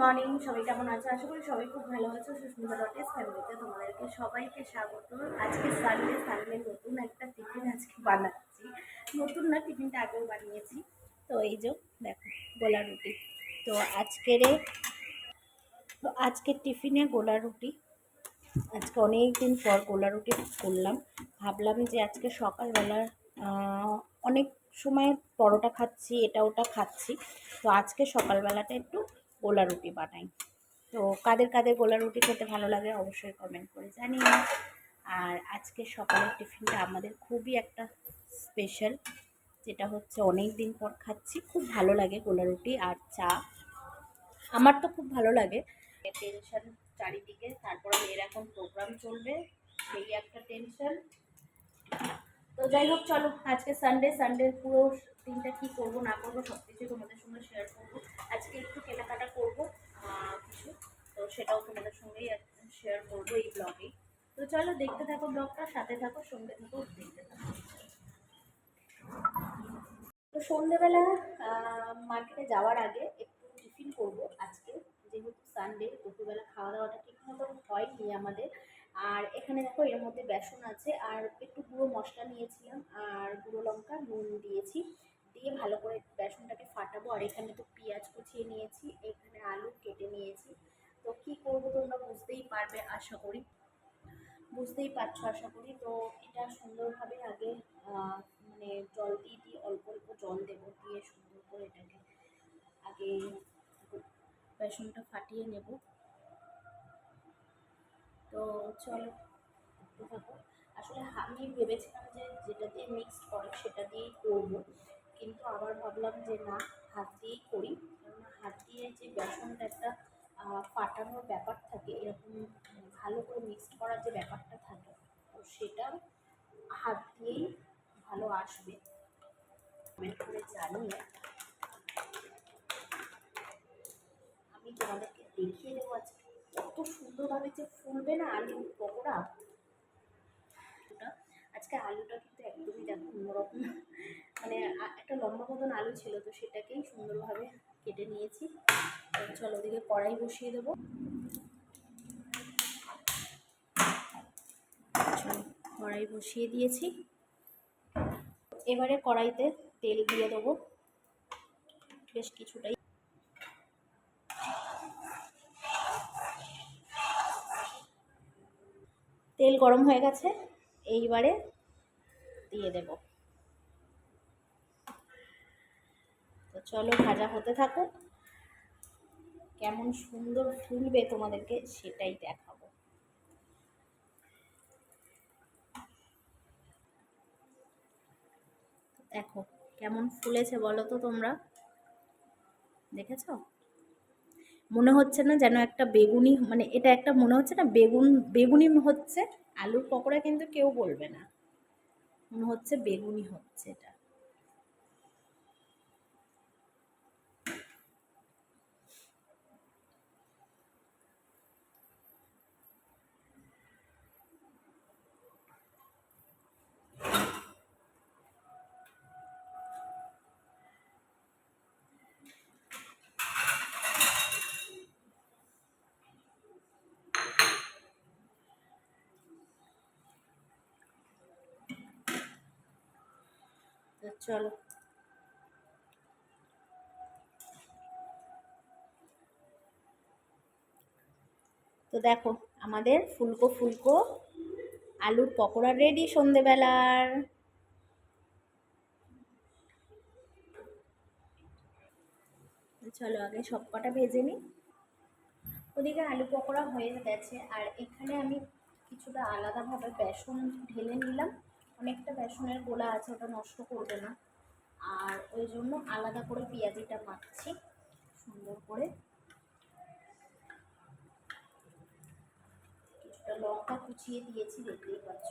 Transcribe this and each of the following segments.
Morning, সবাই কেমন আছো? আশা করি সবাই খুব ভালো আছো। সুস্মিতা ডটেস ফ্যামিলিতে তোমাদেরকে সবাইকে স্বাগত। আজকে সানডে সানডে নতুন একটা টিফিন আজকে বানাচ্ছি। নতুন না টিফিনটা আগেও বানিয়েছি। তো এই যে, দেখো, গোলা রুটি। তো আজকের তো আজকের টিফিনে গোলা রুটি। আজকে অনেক দিন পর গোলা রুটি করলাম। ভাবলাম যে আজকে সকালবেলা অনেক সময় পরোটা খাচ্ছি, এটা ওটা খাচ্ছি। তো আজকে সকালবেলাটা একটু গোলা রুটি বানাই। তো কাদের কাদের গোলা রুটি খেতে ভালো লাগে অবশ্যই কমেন্ট করে জানিয়ে আর আজকে সকালের টিফিনটা আমাদের খুবই একটা স্পেশাল যেটা হচ্ছে অনেক দিন পর খাচ্ছি, খুব ভালো লাগে গোলা রুটি আর চা। আমার তো খুব ভালো লাগে। টেনশন চারিদিকে, তারপরে এখন প্রোগ্রাম চলবে, সেই একটা টেনশন তো যাই হোক, চলো, আজকে সানডে সানডে পুরো দিনটা কী করব, না করব সব কিছু তোমাদের সঙ্গে শেয়ার করব। আজকে একটু কেনাকাটা করব কিছু। তো সেটাও তোমাদের সঙ্গেই শেয়ার করব এই ব্লগে তো চলো দেখতে থাকো ব্লগটা সাথে থাকো, সঙ্গে থাকো, দেখতে থাকো। তো সন্ধেবেলা মার্কেটে যাওয়ার আগে একটু টিফিন করব আজকে। যেহেতু সানডে দুপুরবেলা খাওয়া দাওয়াটা ঠিক মতো হয়নি আমাদের। আর এখানে দেখো, এর মধ্যে বেসন আছে। আর একটু গুঁড়ো মশলা নিয়েছিলাম। আর গুঁড়ো লঙ্কা, নুন দিয়েছি। দিয়ে ভালো করে বেসনটাকে ফাটাবো। আর এখানে তো পেঁয়াজ কুচিয়ে নিয়েছি, এখানে আলু কেটে নিয়েছি। তো কি করব তোমরা বুঝতেই পারবে, আশা করি। বুঝতেই পারছ, আশা করি। তো এটা সুন্দরভাবে আগে মানে জল দিয়ে দিয়ে অল্প অল্প জল দেবো দিয়ে সুন্দর করে এটাকে আগে বেসনটা ফাটিয়ে নেব। তো চলো থাকো। আসলে আমি ভেবেছিলাম যে যেটা দিয়ে মিক্সড করে সেটা দিয়েই করব। কিন্তু আবার ভাবলাম যে না, হাত দিয়েই করি। কেননা হাত দিয়ে যে বেসনটা একটা ফাটানোর ব্যাপার থাকে, এরকম ভালো করে মিক্সড করার যে ব্যাপারটা থাকে, তো সেটা হাত দিয়েই ভালো আসবে। কমেন্ট করে জানিয়ে আমি তোমাদেরকে দেখিয়ে দেবো আজকে কত সুন্দরভাবে যে ফুলবে না আলুর পকোড়া। আজকে আলুটা কিন্তু একদমই দেখো অন্যরকম। মানে একটা লম্বা মতন আলু ছিল, তো সেটাকেই সুন্দরভাবে কেটে নিয়েছি। চলো ওদিকে কড়াই বসিয়ে দেবো। কড়াই বসিয়ে দিয়েছি। এবারে কড়াইতে তেল দিয়ে দেবো। বেশ কিছুটাই। তেল গরম হয়ে গেছে, এইবারে দিয়ে দেব। চলো ভাজা হতে থাকুক। কেমন সুন্দর ফুলবে তোমাদেরকে সেটাই দেখাবো। দেখো কেমন ফুলেছে বলো তো তোমরা। দেখেছ? মনে হচ্ছে না যেন একটা বেগুনি মানে এটা একটা মনে হচ্ছে না বেগুন, বেগুনি হচ্ছে, আলুর পকোড়া কিন্তু কেউ বলবে না। মনে হচ্ছে বেগুনি হচ্ছে এটা। চলো। তো দেখো, আমাদের ফুলকো ফুলকো আলুর পকোড়া রেডি সন্ধেবেলার। চলো আগে সব কটা ভেজে নিই। ওদিকে আলু পকোড়া হয়ে গেছে, আর এখানে আমি কিছুটা আলাদাভাবে বেসন ঢেলে নিলাম। অনেকটা বেসনের গোলা আছে, ওটা নষ্ট করবে না। আর ওই জন্য আলাদা করে পেঁয়াজিটা মাখছি সুন্দর করে। কিছুটা লঙ্কা কুচিয়ে দিয়েছি, দেখতেই পাচ্ছ।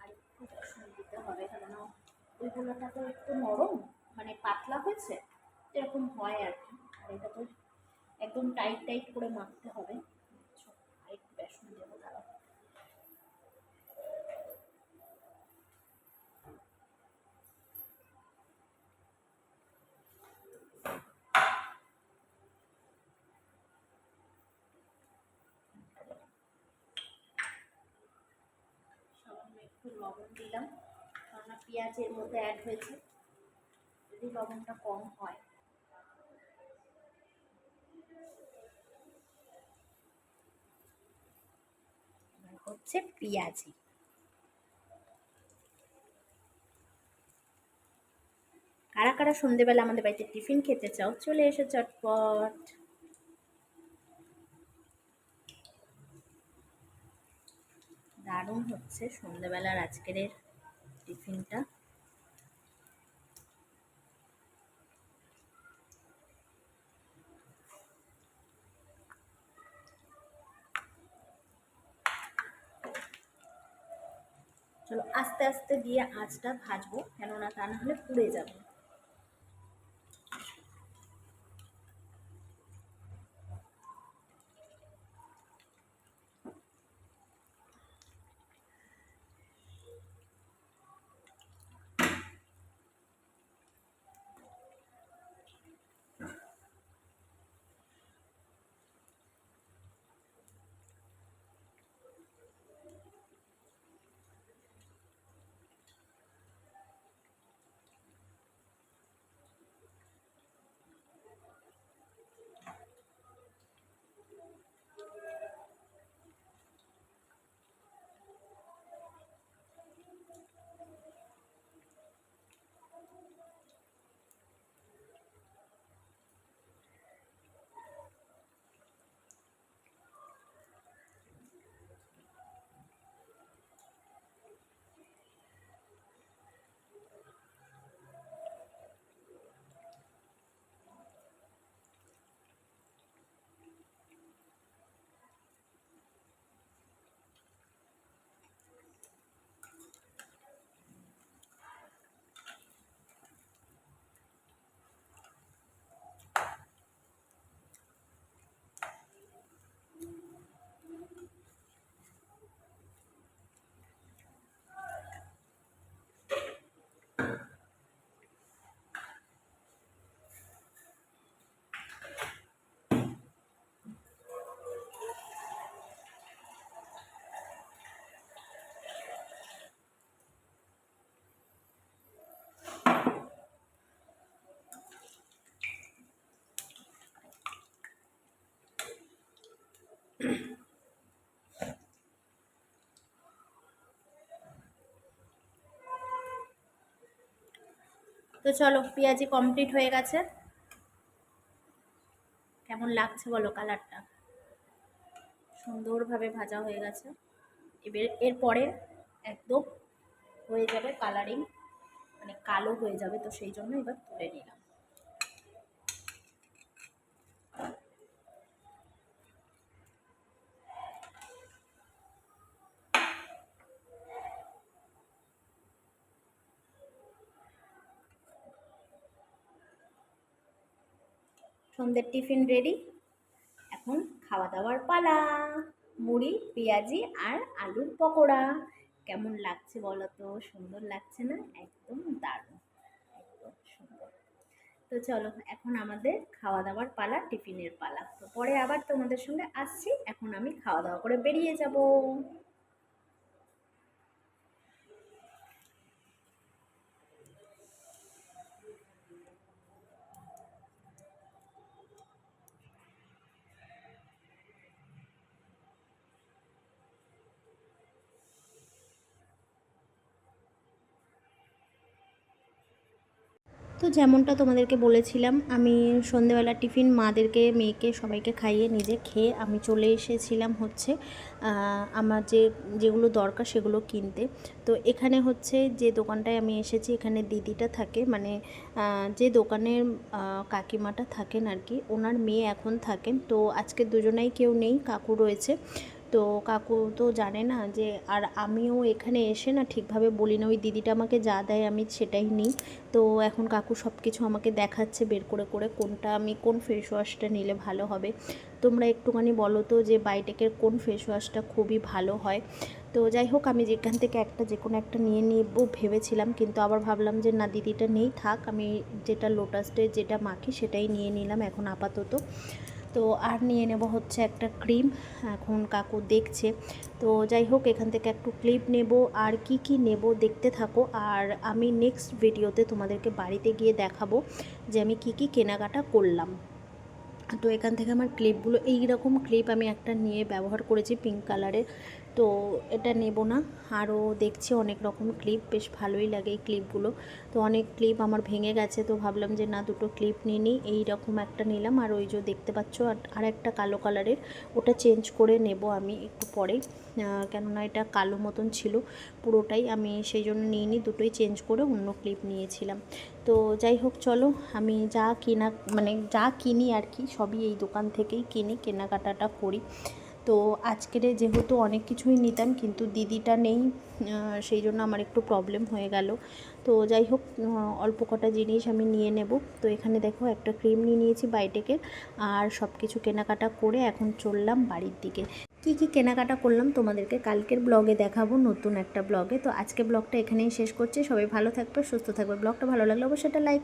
আর একটু হবে ওই গোলাটা তো একটু নরম মানে পাতলা হয়েছে, এরকম হয় আর কি। আর এটা তো একদম টাইট টাইট করে মাখতে হবে। একটু লবণ দিলাম। কেননা পেঁয়াজের মধ্যে অ্যাড হয়েছে। যদি লবণটা কম হয় হচ্ছে পেঁয়াজি। কারা কারা সন্ধেবেলা আমাদের বাড়িতে টিফিন খেতে চাও, চলে এসো চটপট। দারুণ হচ্ছে সন্ধেবেলার আজকের টিফিনটা চলো আস্তে আস্তে দিয়ে আঁচটা ভাজবো কেননা তা না হলে পুড়ে যাবে। তো চলো, পেঁয়াজি কমপ্লিট হয়ে গেছে। কেমন লাগছে বলো কালারটা সুন্দরভাবে ভাজা হয়ে গেছে। এবার এরপরে একদম হয়ে যাবে কালারিং মানে কালো হয়ে যাবে তো সেই জন্য এবার তুলে নিলাম। সন্ধ্যের টিফিন রেডি এখন খাওয়া দাওয়ার পালা। মুড়ি, পেঁয়াজি আর আলুর পকোড়া। কেমন লাগছে বলো তো সুন্দর লাগছে না? একদম দারুণ। একদম সুন্দর। তো চলো, এখন আমাদের খাওয়া দাওয়ার পালা, টিফিনের পালা। তো পরে আবার তোমাদের সঙ্গে আসছি। এখন আমি খাওয়া দাওয়া করে বেরিয়ে যাব। তো যেমনটা তোমাদেরকে বলেছিলাম, আমি সন্ধেবেলা টিফিন মাদেরকে, মেয়েকে, সবাইকে খাইয়ে নিজে খেয়ে আমি চলে এসেছিলাম হচ্ছে আমার যে, যেগুলো দরকার সেগুলো কিনতে। তো এখানে হচ্ছে যে দোকানটায় আমি এসেছি, এখানে দিদিটা থাকে মানে যে দোকানের কাকিমাটা থাকেন আর কি, ওনার মেয়ে এখন থাকেন। তো আজকে দুজনাই কেউ নেই, কাকু রয়েছে। তো কাকু তো জানে না যে, আর আমিও এখানে এসে না ঠিকভাবে বলি না ওই দিদিটা আমাকে যা দেয় আমি সেটাই নিই। তো এখন কাকু সব কিছু আমাকে দেখাচ্ছে বের করে করে কোনটা আমি কোন ফেস ওয়াশটা নিলে ভালো হবে। তোমরা একটুখানি বলো তো যে বাইটেকের কোন ফেস ওয়াশটা খুবই ভালো হয়। তো যাই হোক, আমি যেখান থেকে একটা যে কোনো একটা নিয়ে নিবো ভেবেছিলাম, কিন্তু আবার ভাবলাম যে না, দিদিটা নেই থাক, আমি যেটা লোটাসটের যেটা মাখি সেটাই নিয়ে নিলাম এখন আপাতত। তো আর নিয়ে নেব হচ্ছে একটা ক্রিম, এখন কাকু দেখছে। তো যাই হোক, এখান থেকে একটু ক্লিপ নেব, আর কি কি নেব দেখতে থাকো। আর আমি নেক্সট ভিডিওতে তোমাদেরকে বাড়িতে গিয়ে দেখাবো যে আমি কি কি কেনাকাটা করলাম। তো এখান থেকে আমার ক্লিপগুলো এইরকম ক্লিপ আমি একটা নিয়ে ব্যবহার করেছি পিঙ্ক কালারের তো এটা নেব না। আরও দেখছি অনেক রকম ক্লিপ বেশ ভালোই লাগে এই ক্লিপগুলো তো অনেক ক্লিপ আমার ভেঙে গেছে, তো ভাবলাম যে না, দুটো ক্লিপ নিয়ে নিই। এই রকম একটা নিলাম, আর ওই যে দেখতে পাচ্ছ, আর একটা কালো কালারের ওটা চেঞ্জ করে নেব আমি একটু পরে। কেননা এটা কালো মতন ছিল পুরোটাই। আমি সেই জন্য নিয়ে নিই, দুটোই চেঞ্জ করে অন্য ক্লিপ নিয়েছিলাম। তো যাই হোক, চলো, আমি যা কিনা মানে যা কিনি আর কি, সবই এই দোকান থেকেই কিনি, কেনাকাটাটা করি। তো আজকের যেহেতু অনেক কিছুই নিতাম, কিন্তু দিদিটা নেই সেই জন্য আমার একটু প্রবলেম হয়ে গেল। তো যাই হোক অল্প কটা জিনিস আমি নিয়ে নেব। তো এখানে দেখো একটা ক্রিম নিয়ে নিয়েছি বাইটেকের আর সব কিছু কেনাকাটা করে এখন চললাম বাড়ির দিকে। কি কি কেনাকাটা করলাম তোমাদেরকে কালকের ব্লগে দেখাবো, নতুন একটা ব্লগে তো আজকে ব্লগটা এখানেই শেষ করছি। সবাই ভালো থাকবে, সুস্থ থাকবে। ব্লগটা ভালো লাগলে অবশ্যই একটা লাইক